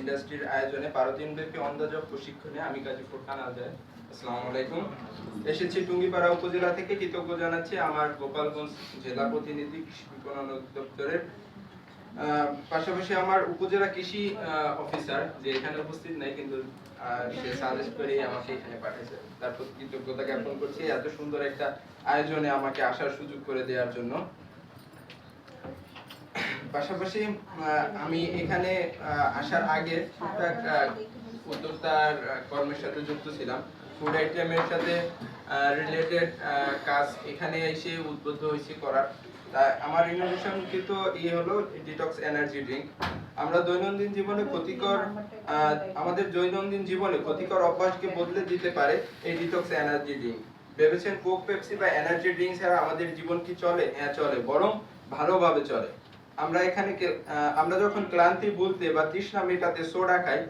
ইন্ডাস্ট্রির আয়োজনে বারো প্রশিক্ষণে আমি আসসালামু আলাইকুম। এসেছি টুঙ্গিপাড়া উপজেলা থেকে কৃতজ্ঞ জানাচ্ছি আমার গোপালগঞ্জ জেলা প্রতিনিধি কৃষি বিপণন অধিদপ্তরের। আহ, পাশাপাশি আমার উপজেলা কৃষি অফিসার যে এখানে উপস্থিত নাই কিন্তু সে করে আমাকে এখানে পাঠিয়েছে। তার প্রতি কৃতজ্ঞতা জ্ঞাপন করছি। এত সুন্দর একটা আয়োজনে আমাকে আসার সুযোগ করে দেওয়ার জন্য। পাশাপাশি আমি এখানে আসার আগে টুকটাক উদ্যোক্তার কর্মের সাথে যুক্ত ছিলাম। ফুড আইটেমের সাথে রিলেটেড কাজ এখানে এসে উদ্বুদ্ধ হয়েছি করার। তা আমার ইনোভেশন কিন্তু ইয়ে হলো ডিটক্স এনার্জি ড্রিঙ্ক আমরা দৈনন্দিন জীবনে ক্ষতিকর আমাদের দৈনন্দিন জীবনে ক্ষতিকর অভ্যাসকে বদলে দিতে পারে এই ডিটক্স এনার্জি ড্রিঙ্ক ভেবেছেন কোক পেপসি বা এনার্জি ড্রিঙ্ক ছাড়া আমাদের জীবন কি চলে? হ্যাঁ চলে। বরং ভালোভাবে চলে। আমরা এখানে আমরা যখন ক্লান্তি ভুলতে বা তৃষ্ণা মেটাতে সোডা খাই,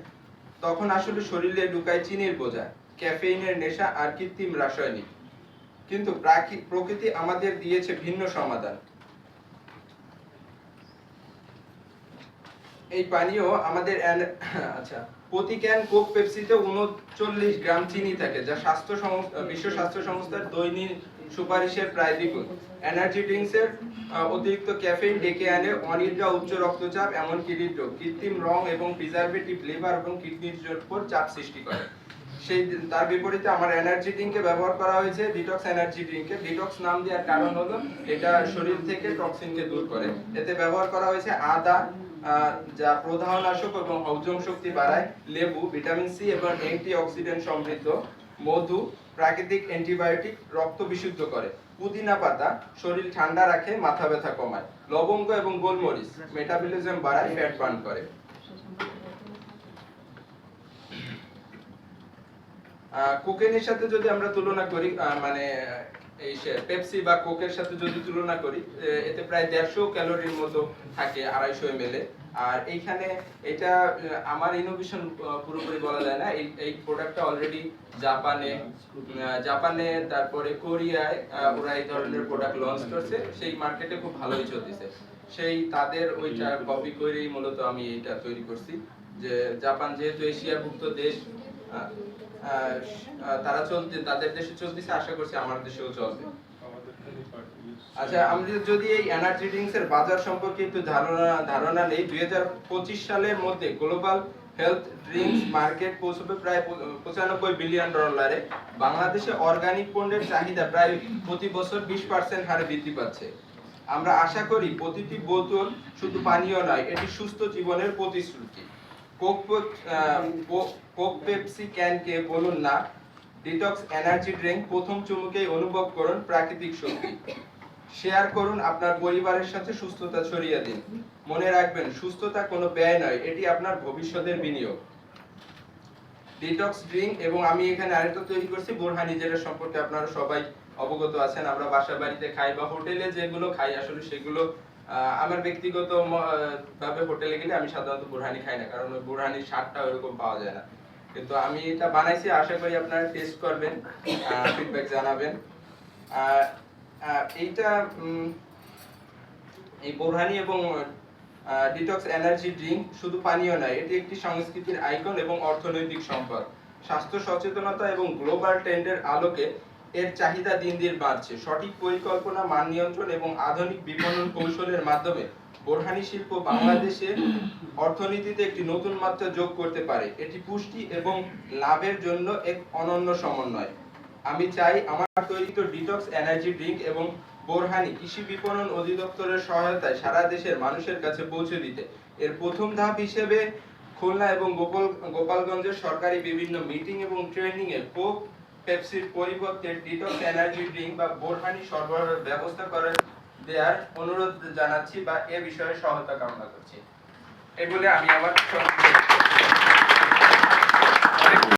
তখন আসলে শরীরে ঢুকায় চিনির বোঝা, ক্যাফেইনের নেশা আর কৃত্রিম রাসায়নিক। কিন্তু প্রকৃতি আমাদের দিয়েছে ভিন্ন সমাধান। এই পানীয় আমাদের আচ্ছা প্রতি ক্যান কোক পেপসিতে উনচল্লিশ গ্রাম চিনি থাকে যা স্বাস্থ্য সংস্থা বিশ্ব স্বাস্থ্য সংস্থার দৈনিক সুপারিশের প্রায় দ্বিগুণ এনার্জি ড্রিঙ্কসের অতিরিক্ত ক্যাফেইন ডেকে আনে অনিদ্রা উচ্চ রক্তচাপ এমনকি হৃদরোগ। কৃত্রিম রং এবং প্রিজারভেটিভ লিভার এবং কিডনির উপর চাপ সৃষ্টি করে। সেই তার বিপরীতে আমার এনার্জি ড্রিঙ্কে ব্যবহার করা হয়েছে ডিটক্স এনার্জি ড্রিঙ্কে ডিটক্স নাম দেওয়ার কারণ হলো এটা শরীর থেকে টক্সিনকে দূর করে। এতে ব্যবহার করা হয়েছে আদা যা প্রদাহনাশক এবং হজম শক্তি বাড়ায়, লেবু, ভিটামিন সি এবং অ্যান্টি অক্সিডেন্ট সমৃদ্ধ, মধু, প্রাকৃতিক অ্যান্টিবায়োটিক রক্ত বিশুদ্ধ করে। পুদিনা পাতা শরীর ঠান্ডা রাখে, মাথা ব্যথা কমায়। লবঙ্গ এবং গোলমরিচ মেটাবলিজম বাড়ায় ফ্যাট বার্ন করে। কোকেনের সাথে যদি আমরা তুলনা করি মানে এই পেপসি বা কোকের সাথে যদি তুলনা করি এতে প্রায় দেড়শো ক্যালোরির মতো থাকে আড়াইশো এম আর এইখানে এটা আমার ইনোভেশন পুরোপুরি বলা যায় না। এই এই প্রোডাক্টটা অলরেডি জাপানে জাপানে তারপরে কোরিয়ায় ওরা এই ধরনের প্রোডাক্ট লঞ্চ করছে। সেই মার্কেটে খুব ভালোই চলতেছে। সেই তাদের ওইটা কপি করেই মূলত আমি এটা তৈরি করছি। যে জাপান যেহেতু এশিয়াভুক্ত দেশ তারা চলতে, তাদের দেশে চলতেছে, আশা করছি আমার দেশেও চলবে। আচ্ছা যদি এই এনার্জি ড্রিঙ্কস এর বাজার সম্পর্কে একটু ধারণা ধারণা নেই, দুই সালের মধ্যে গ্লোবাল হেলথ ড্রিঙ্কস মার্কেট পৌঁছবে প্রায় পঁচানব্বই বিলিয়ন ডলারে বাংলাদেশে অর্গানিক পণ্যের চাহিদা প্রায় প্রতি বছর বিশ পার্সেন্ট হারে বৃদ্ধি পাচ্ছে। আমরা আশা করি প্রতিটি বোতল শুধু পানীয় নয়, এটি সুস্থ জীবনের প্রতিশ্রুতি। কোক পেপসি ক্যানকে বলুন না। ডিটক্স এনার্জি ড্রিঙ্ক প্রথম অনুভব করুন প্রাকৃতিক শক্তি। শেয়ার করুন আপনার পরিবারের সাথে সুস্থতা ছড়িয়ে দিন। মনে রাখবেন, সুস্থতা কোনো ব্যয় নয়, এটি আপনার ভবিষ্যতের বিনিয়োগ। ডিটক্স ড্রিঙ্ক এবং আমি এখানে আরেকটা তৈরি করছি সম্পর্কে আপনারা সবাই অবগত আছেন। আমরা বাসা বাড়িতে খাই বা হোটেলে যেগুলো খাই, আসলে সেগুলো আমার ব্যক্তিগত ভাবে হোটেলে গেলে আমি সাধারণত বোরহানি খাই না, কারণ ওই বোরহানির স্বাদটা ওরকম পাওয়া যায় না। কিন্তু আমি এটা বানাইছি, আশা করি আপনারা টেস্ট করবেন ফিডব্যাক জানাবেন। এইটা এই বোরহানি এবং ডিটক্স এনার্জি ড্রিঙ্ক শুধু পানীয় নয়, এটি একটি সংস্কৃতির আইকন এবং অর্থনৈতিক সম্পদ। স্বাস্থ্য সচেতনতা এবং গ্লোবাল ট্রেন্ডের আলোকে এর চাহিদা দিন দিন বাড়ছে। সঠিক পরিকল্পনা, মান নিয়ন্ত্রণ এবং আধুনিক বিপণন কৌশলের মাধ্যমে বোরহানি শিল্প বাংলাদেশের অর্থনীতিতে একটি নতুন মাত্রা যোগ করতে পারে। এটি পুষ্টি এবং লাভের জন্য এক অনন্য সমন্বয়। আমি চাই আমার তৈরিত ডিটক্স এনার্জি ড্রিঙ্ক এবং বোরহানি কৃষি বিপণন অধিদপ্তরের সহায়তায় সারা দেশের মানুষের কাছে পৌঁছে দিতে। এর প্রথম ধাপ হিসেবে খুলনা এবং গোপাল গোপালগঞ্জের সরকারি বিভিন্ন মিটিং এবং ট্রেনিং এ কোক পেপসির পরিবর্তে ডিটক্স এনার্জি ড্রিঙ্ক বা বোরহানি সরবরাহের ব্যবস্থা করে দেওয়ার অনুরোধ জানাচ্ছি বা এ বিষয়ে সহায়তা কামনা করছি। এগুলি আমি আমার